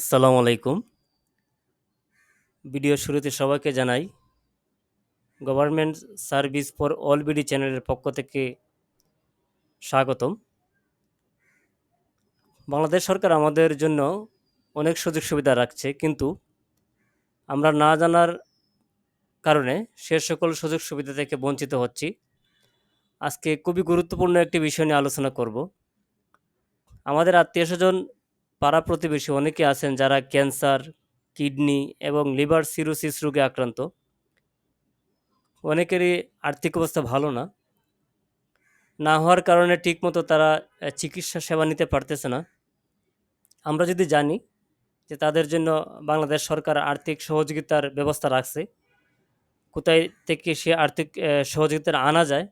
আসসালামু আলাইকুম। ভিডিও শুরুতে সবাইকে জানাই, government service for all BD চ্যানেলের পক্ষ থেকে স্বাগতম। বাংলাদেশ সরকার আমাদের জন্য অনেক সুযোগ সুবিধা রাখছে, কিন্তু আমরা না জানার কারণে সে সকল সুযোগ সুবিধা থেকে বঞ্চিত হচ্ছি। আজকে খুবই গুরুত্বপূর্ণ একটি বিষয় নিয়ে আলোচনা করব। আমাদের আত্মীয় স্বজন পাড়া প্রতিবেশী অনেকে আছেন যারা ক্যান্সার, কিডনি এবং লিভার সিরোসিস রোগে আক্রান্ত। অনেকেরই আর্থিক অবস্থা ভালো না। না হওয়ার কারণে ঠিকমতো তারা চিকিৎসা সেবা নিতে পারতেছে না। আমরা যদি জানি যে তাদের জন্য বাংলাদেশ সরকার আর্থিক সহযোগিতার ব্যবস্থা রাখছে, কোথায় থেকে সে আর্থিক সহযোগিতা আনা যায়,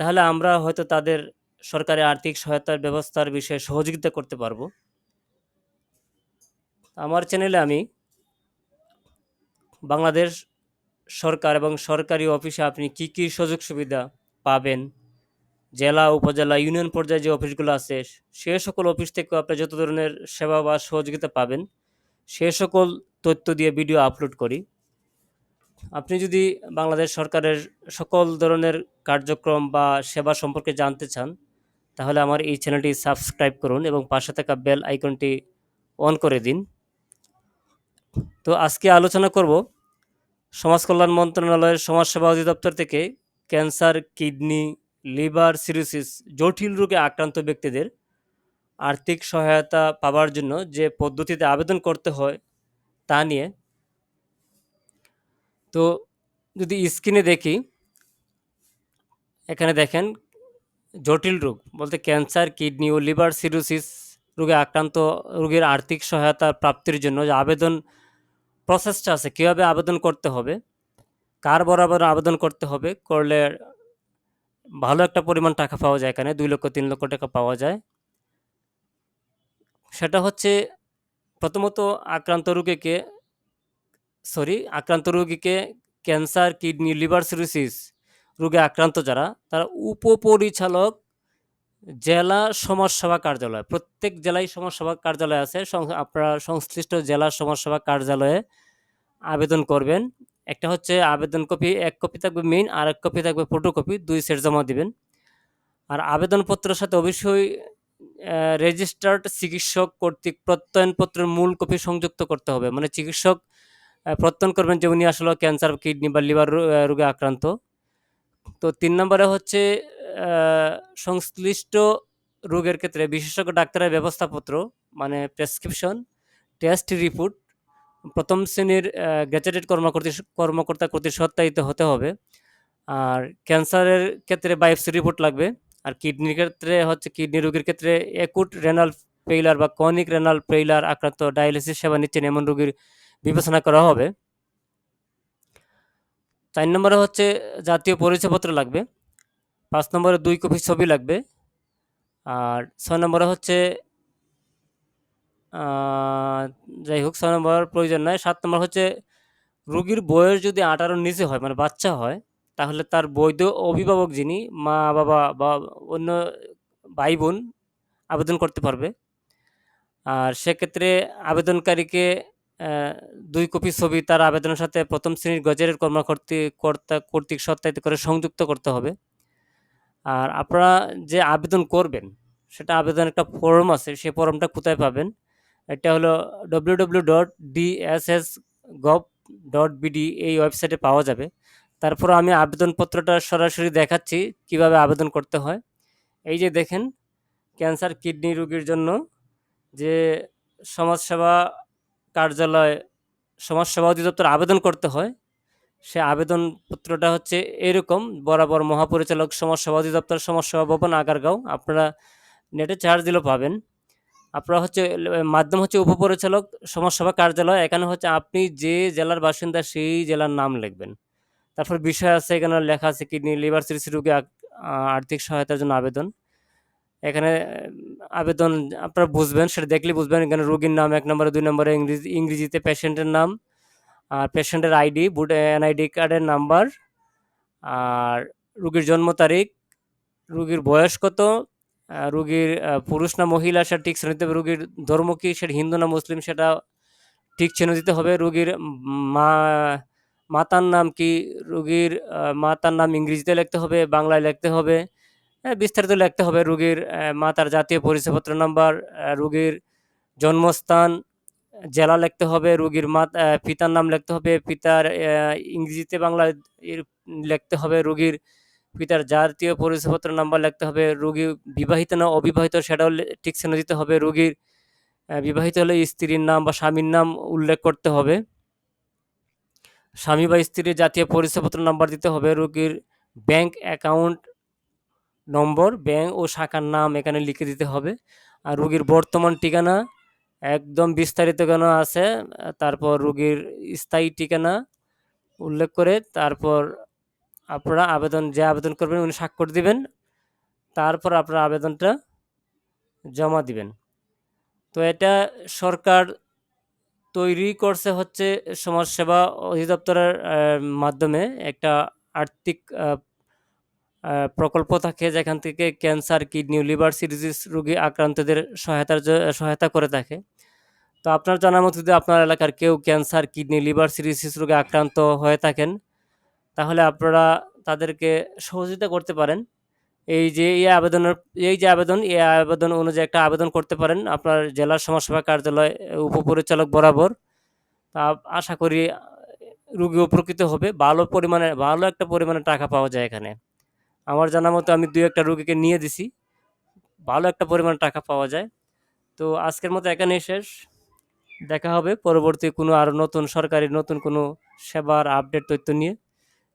তাহলে আমরা হয়তো তাদের সরকারি আর্থিক সহায়তার ব্যবস্থার বিষয়ে সহযোগিতা করতে পারব। আমার চ্যানেলে আমি বাংলাদেশ সরকার এবং সরকারি অফিসে আপনি কি কি সুযোগ সুবিধা পাবেন? জেলা, উপজেলা, ইউনিয়ন পর্যায়ে যে অফিসগুলো আছে, সে সকল অফিস থেকে আপনি যত ধরনের সেবা বা সহযোগিতা পাবেন, সে সকল তথ্য দিয়ে ভিডিও আপলোড করি। আপনি যদি বাংলাদেশ সরকারের সকল ধরনের কার্যক্রম বা সেবা সম্পর্কে জানতে চান, তাহলে আমার এই চ্যানেলটি সাবস্ক্রাইব করুন এবং পাশে থাকা বেল আইকনটি অন করে দিন। তো আজকে আলোচনা করব সমাজ কল্যাণ মন্ত্রণালয়ের সমাজসেবা অধিদপ্তর থেকে ক্যান্সার, কিডনি, লিভার সিরোসিস জটিল রোগে আক্রান্ত ব্যক্তিদের আর্থিক সহায়তা পাওয়ার জন্য যে পদ্ধতিতে আবেদন করতে হয় তা নিয়ে। তো যদি স্ক্রিনে দেখি, এখানে দেখেন জটিল রোগ বলতে ক্যান্সার, কিডনি ও লিভার সিরোসিস রোগে আক্রান্ত রোগীর আর্থিক সহায়তা প্রাপ্তির জন্য যে আবেদন প্রসেসটা আছে, কীভাবে আবেদন করতে হবে, কার বরাবর আবেদন করতে হবে, করলে ভালো একটা পরিমাণ টাকা পাওয়া যায় এখানে, দুই লক্ষ, তিন লক্ষ টাকা পাওয়া যায়। সেটা হচ্ছে প্রথমত আক্রান্ত রোগীকে সরি আক্রান্ত রোগীকে ক্যান্সার কিডনি লিভার সিরোসিস রোগে আক্রান্ত যারা, তারা উপপরিচালক জেলা সমাজসেবা কার্যালয়, প্রত্যেক জেলায় সমাজসেবা কার্যালয় আছে আপনারা সংশ্লিষ্ট জেলা সমাজসেবা কার্যালয়ে আবেদন করবেন। একটা হচ্ছে আবেদন কপি, এক কপি থাকবে মেইন আর এক কপি থাকবে ফটোকপি দুই সেট জমা দিবেন। আর আবেদনপত্রের সাথে অবশ্যই রেজিস্টার্ড চিকিৎসক কর্তৃক প্রত্যয়নপত্রের মূল কপি সংযুক্ত করতে হবে। মানে চিকিৎসক প্রত্যয়ন করবেন যে উনি আসলে ক্যান্সার কিডনি বা লিভার রোগে আক্রান্ত। তো তিন নম্বরে হচ্ছে সংশ্লিষ্ট রোগের ক্ষেত্রে বিশেষজ্ঞ, ডাক্তারের ব্যবস্থাপত্র মানে প্রেসক্রিপশন টেস্ট রিপোর্ট প্রথম শ্রেণির গ্র্যাজুয়েটেড কর্মকর্তা কর্মকর্তা কর্তৃক সত্যায়িত হতে হবে। আর ক্যান্সারের ক্ষেত্রে বায়োপসি রিপোর্ট লাগবে। আর কিডনির ক্ষেত্রে হচ্ছে কিডনি রোগীর ক্ষেত্রে একুট রেনাল ফেইলার বা কনিক রেনাল ফেইলার আক্রান্ত ডায়ালিসিস সেবা নিচ্ছেন এমন রোগীর বিবেচনা করা হবে। চার নম্বরে হচ্ছে জাতীয় পরিচয়পত্র লাগবে। পাঁচ নম্বরে দুই কপি ছবি লাগবে। আর ছয় নম্বরে হচ্ছে যাই হোক, ছয় নম্বর প্রয়োজন নয় সাত নম্বর হচ্ছে, রোগীর বয়স যদি আঠারোর নিচে হয় মানে বাচ্চা হয়, তাহলে তার বৈধ অভিভাবক যিনি মা, বাবা বা অন্য ভাই বোন আবেদন করতে পারবে। আর সেক্ষেত্রে আবেদনকারীকে দুই কপি ছবি তার আবেদনের সাথে প্রথম শ্রেণির গজেটের কর্মকর্তী, কর্তা কর্তৃক সত্যায়িত করে সংযুক্ত করতে হবে। আর আপনারা যে আবেদন করবেন, সেটা আবেদন একটা ফর্ম আছে সেই ফর্মটা কোথায় পাবেন? এটা হলো W W dot DSS gov dot BD এই ওয়েবসাইটে পাওয়া যাবে। তারপর আমি আবেদনপত্রটা সরাসরি দেখাচ্ছি, কীভাবে আবেদন করতে হয়। এই যে দেখেন, ক্যান্সার, কিডনি রোগীর জন্য যে সমাজসেবা কার্যালয়, সমাজসেবা অধিদপ্তর আবেদন করতে হয়, সে আবেদনপত্রটা হচ্ছে এরকম, বরাবর মহাপরিচালক সমাজসেবা অধিদপ্তর, সমাজসেবা ভবন, আগারগাঁও, আপনারা নেটে চার্জ দিলেও পাবেন। আপনারা হচ্ছে মাধ্যম হচ্ছে উপপরিচালক সমাজসেবা কার্যালয়, এখানে হচ্ছে আপনি যে জেলার বাসিন্দা সেই জেলার নাম লিখবেন। তারপর বিষয় আছে, এখানে লেখা আছে কিডনি, লিভার সিরিজ রোগী আর্থিক সহায়তার জন্য আবেদন। এখানে আবেদন আপনারা বুঝবেন, সেটা দেখলে বুঝবেন, এখানে রোগীর নাম এক নম্বরে, দুই নম্বরে, ইংরেজি, ইংরেজিতে পেশেন্টের নাম, আর পেশেন্টের আইডি বুট এনআইডি কার্ডের নাম্বার, আর রোগীর জন্ম তারিখ, রোগীর বয়স কত রোগীর পুরুষ না মহিলা সেটা ঠিক শ্রেণীতে রোগীর ধর্ম কি সেটা হিন্দু না মুসলিম সেটা ঠিক চিহ্ন দিতে হবে। রোগীর মা মাতার নাম কি রোগীর মাতার নাম ইংরেজিতে লিখতে হবে বাংলায় লিখতে হবে। হ্যাঁ, বিস্তারিত লিখতে হবে রোগীর মাতার জাতীয় পরিচয়পত্র নাম্বার রোগীর জন্মস্থান জেলা লিখতে হবে রোগীর মা পিতার নাম লিখতে হবে পিতার ইংরেজিতে বাংলায় লিখতে হবে রোগীর পিতার জাতীয় পরিচয়পত্র নাম্বার লিখতে হবে, রোগী বিবাহিত না অবিবাহিত সেটাও ঠিক চিহ্ন দিতে হবে। রোগীর বিবাহিত হলে স্ত্রীর নাম বা স্বামীর নাম উল্লেখ করতে হবে। স্বামী বা স্ত্রীর জাতীয় পরিচয়পত্র নাম্বার দিতে হবে। রোগীর ব্যাংক অ্যাকাউন্ট নম্বর ব্যাংক ও শাখার নাম এখানে লিখে দিতে হবে। আর রোগীর বর্তমান ঠিকানা একদম বিস্তারিত কেন আছে? তারপর রোগীর স্থায়ী ঠিকানা উল্লেখ করে, তারপর আপনারা আবেদন, যে আবেদন করবেন উনি স্বাক্ষর দিবেন। তারপর আপনারা আবেদনটা জমা দিবেন। তো এটা সরকার তৈরি করছে হচ্ছে সমাজসেবা অধিদপ্তরের মাধ্যমে একটা আর্থিক প্রকল্প থাকে যেখান থেকে ক্যান্সার, কিডনি, লিভার সিরিজিস রোগী আক্রান্তদের সহায়তার সহায়তা করে থাকে। তো আপনার জানার মতো যদি আপনার এলাকার কেউ ক্যান্সার, কিডনি, লিভার সিরিজিস রোগে আক্রান্ত হয়ে থাকেন তাহলে আপনারা তাদেরকে সহযোগিতা করতে পারেন। এই যে এই আবেদনের, এই যে আবেদন, এই আবেদন অনুযায়ী একটা আবেদন করতে পারেন। আপনার জেলার সমাজসেবা কার্যালয় উপপরিচালক বরাবর। তা আশা করি রোগী উপকৃত হবে। ভালো পরিমাণে, ভালো একটা পরিমাণে টাকা পাওয়া যায় এখানে। আমার জানা মতো আমি দুই একটা রুগীকে নিয়ে দিছি। ভালো একটা পরিমাণ টাকা পাওয়া যায়। তো আজকের মতো এখানেই শেষ। দেখা হবে পরবর্তী কোনো আরও নতুন সরকারি, নতুন কোনো সেবার আপডেট তথ্য নিয়ে।